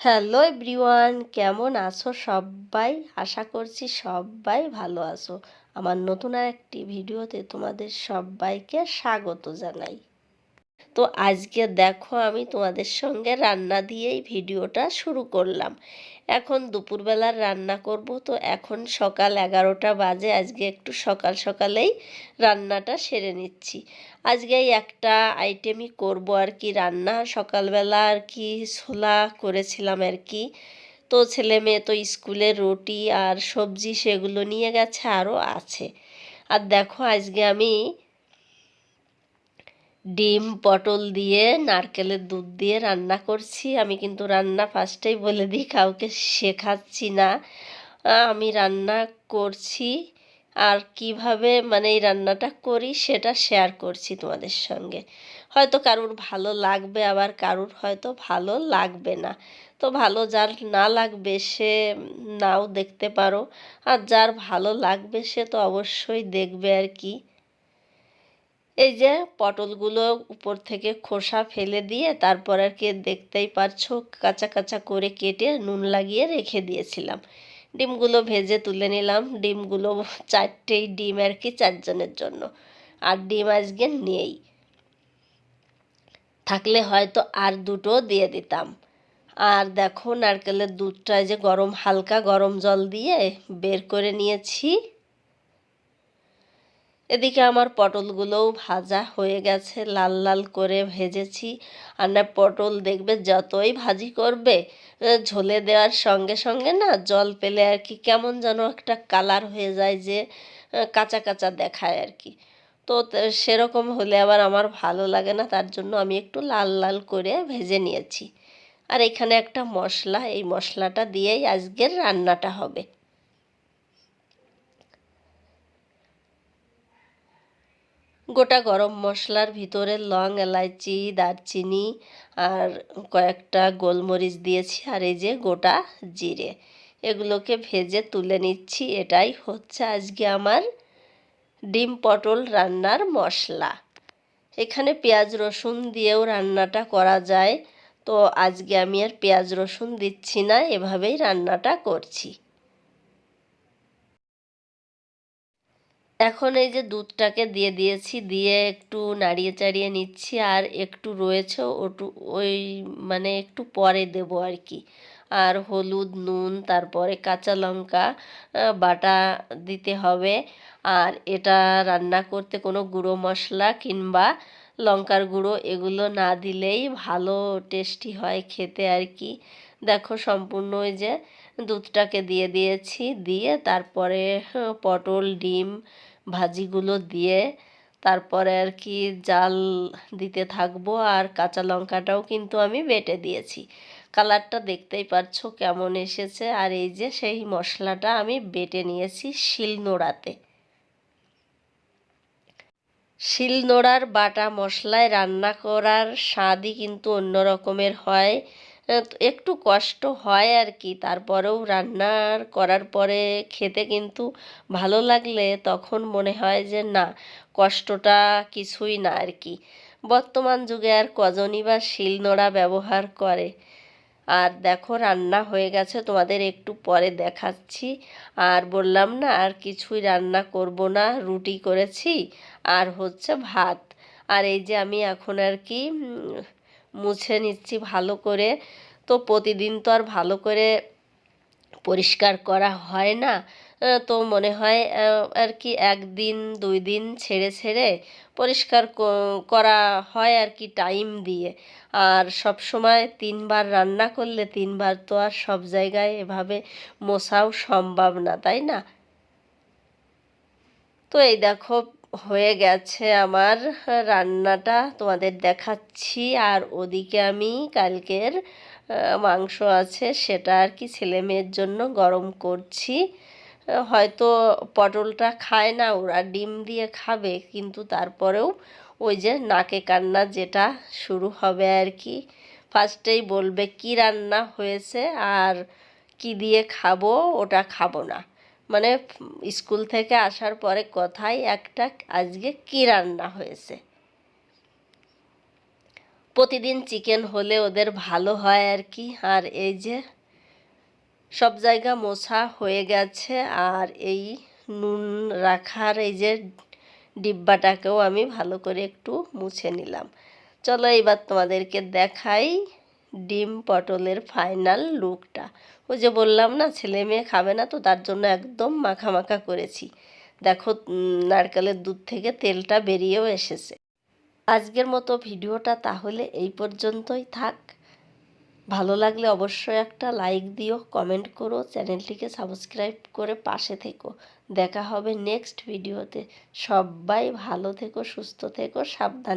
Hello everyone, কেমন আছো সবাই আশা করছি সবাই ভালো আছো। আমার নতুন আর একটি ভিডিওতে তোমাদের সবাইকে স্বাগত জানাই। তো আজকে দেখো আমি তোমাদের সঙ্গে রান্না দিয়েই ভিডিওটা শুরু করলাম। এখন দুপুরবেলার রান্না করব, তো এখন সকাল এগারোটা বাজে, আজকে একটু সকাল সকালেই রান্নাটা সেরে নিচ্ছি। আজকে একটা আইটেমই করব আর কি রান্না। সকালবেলা আর কি ছোলা করেছিলাম আর কি। তো ছেলে মেয়ে তো স্কুলে রুটি আর সবজি সেগুলো নিয়ে গেছে, আরও আছে। আর দেখো আজকে আমি ডিম, পটল দিয়ে, নারকেলের দুধ দিয়ে রান্না করছি। আমি কিন্তু রান্না ফার্স্টেই বলে দিই, কাউকে শেখাচ্ছি না। আমি রান্না করছি আর কীভাবে মানে এই রান্নাটা করি সেটা শেয়ার করছি তোমাদের সঙ্গে। হয়তো কারুর ভালো লাগবে, আবার কারুর হয়তো ভালো লাগবে না। তো ভালো যার না লাগবে সে নাও দেখতে পারো, আর যার ভালো লাগবে সে তো অবশ্যই দেখবে আর কি। এই যে পটলগুলো উপর থেকে খোসা ফেলে দিয়ে তারপর আর কি দেখতেই পারছ, কাঁচা কাঁচা করে কেটে নুন লাগিয়ে রেখে দিয়েছিলাম। ডিমগুলো ভেজে তুলে নিলাম। ডিমগুলো চারটেই ডিম আর কি চারজনের জন্য। আর ডিম আজকে নেই। থাকলে হয়তো আর দুটো দিয়ে দিতাম। আর দেখো, নারকেলের দুধটা যে গরম, হালকা গরম জল দিয়ে বের করে নিয়েছি। এদিকে আমার পটলগুলোও ভাজা হয়ে গেছে, লাল লাল করে ভেজেছি। আর না পটল দেখবে যতই ভাজি করবে ঝোলে দেওয়ার সঙ্গে সঙ্গে না জল পেলে আর কি কেমন যেন একটা কালার হয়ে যায় যে কাঁচা কাঁচা দেখায় আর কি। তো, সেরকম হলে আবার আমার ভালো লাগে না, তার জন্য আমি একটু লাল লাল করে ভেজে নিয়েছি। আর এখানে একটা মশলা, এই মশলাটা দিয়েই আজকের রান্নাটা হবে। গোটা গরম মশলার ভিতরে লং এলাইচি, দারচিনি আর কয়েকটা গোলমরিচ দিয়েছি আর এই যে গোটা জিরে। এগুলোকে ভেজে তুলে নিচ্ছি। এটাই হচ্ছে আজকে আমার ডিম পটল রান্নার মশলা। এখানে পেঁয়াজ রসুন দিয়েও রান্নাটা করা যায়। তো আজকে আমি আর পেঁয়াজ রসুন দিচ্ছি না, এভাবেই রান্নাটা করছি। এখন এই যে দুধটাকে দিয়ে দিয়েছি, দিয়ে একটু নাড়িয়ে চাড়িয়ে নিচ্ছি আর একটু রয়েছে ওটু, ওই মানে একটু পরে দেবো আর কি। আর হলুদ, নুন, তারপরে কাঁচা লঙ্কা বাটা দিতে হবে। আর এটা রান্না করতে কোনো গুঁড়ো মশলা কিংবা লঙ্কার গুঁড়ো এগুলো না দিলেই ভালো টেস্টি হয় খেতে আর কি। দেখো সম্পূর্ণ ওই যে দুধটাকে দিয়ে দিয়েছি, দিয়ে তারপরে পটল, ডিম ভাজিগুলো দিয়ে তারপরে আর কি জাল দিতে থাকব আর কাঁচা লঙ্কাটাও কিন্তু আমি বেটে দিয়েছি। কালারটা দেখতেই পারছ কেমন এসেছে। আর এই যে সেই মশলাটা আমি বেটে নিয়েছি শিলনোড়াতে। শিলনোড়ার বাটা মশলায় রান্না করার স্বাদই কিন্তু অন্য রকমের হয়। একটু কষ্ট হয় আর কি। তারপরেও রান্নার করার পরে খেতে কিন্তু ভালো লাগলে তখন মনে হয় যে, না, কষ্টটা কিছুই না আর কি। বর্তমান যুগে আর কজনই বা শিলনোড়া ব্যবহার করে। আর দেখো, রান্না হয়ে গেছে, তোমাদের একটু পরে দেখাচ্ছি। আর বললাম না, আর কিছুই রান্না করব না, রুটি করেছি, আর হচ্ছে ভাত। আর এই যে আমি এখন আর কি মুছে নিচ্ছি ভালো করে। তো প্রতিদিন তো আর ভালো করে পরিষ্কার করা হয় না। তো মনে হয় আর কি একদিন, দুই দিন ছেড়ে ছেড়ে পরিষ্কার করা হয় আর কি টাইম দিয়ে। আর সব সময় তিনবার রান্না করলে তিনবার তো আর সব জায়গায় এভাবে মোছাও সম্ভব না, তাই না? তো এই দেখো হয়ে গেছে আমার রান্নাটা, তোমাদের দেখাচ্ছি। আর ওদিকে আমি কালকের মাংস আছে, সেটা আর কি ছেলে মেয়ের জন্য গরম করছি। হয়তো পটলটা খায় না, ওরা ডিম দিয়ে খাবে, কিন্তু তারপরেও ওই যে নাকে কান্না যেটা শুরু হবে আর কি। ফার্স্টেই বলবে কি রান্না হয়েছে আর কি দিয়ে খাব, ওটা খাব না। মানে স্কুল থেকে আসার পরে কথাই একটা, আজকে কী রান্না হয়েছে? প্রতিদিন চিকেন হলে ওদের ভালো হয় আর কি। আর এই যে সব জায়গা মোছা হয়ে গেছে, আর এই নুন রাখার এই যে ডিব্বাটাকেও আমি ভালো করে একটু মুছে নিলাম। চলো এবার তোমাদেরকে দেখাই ডিম পটলের ফাইনাল লুকটা। ওই যে বললাম না, ছেলে মেয়ে খাবে না তো, তার জন্য একদম মাখা মাখা করেছি। দেখো নারকেলের দুধ থেকে তেলটা বেরিয়েও এসেছে। আজকের মতো ভিডিওটা তাহলে এই পর্যন্তই থাক। ভালো লাগলে অবশ্যই একটা লাইক দিও, কমেন্ট করো, চ্যানেলটিকে সাবস্ক্রাইব করে পাশে থেকো। দেখা হবে নেক্সট ভিডিওতে। সবাই ভালো থেকো, সুস্থ থেকো, সাবধানে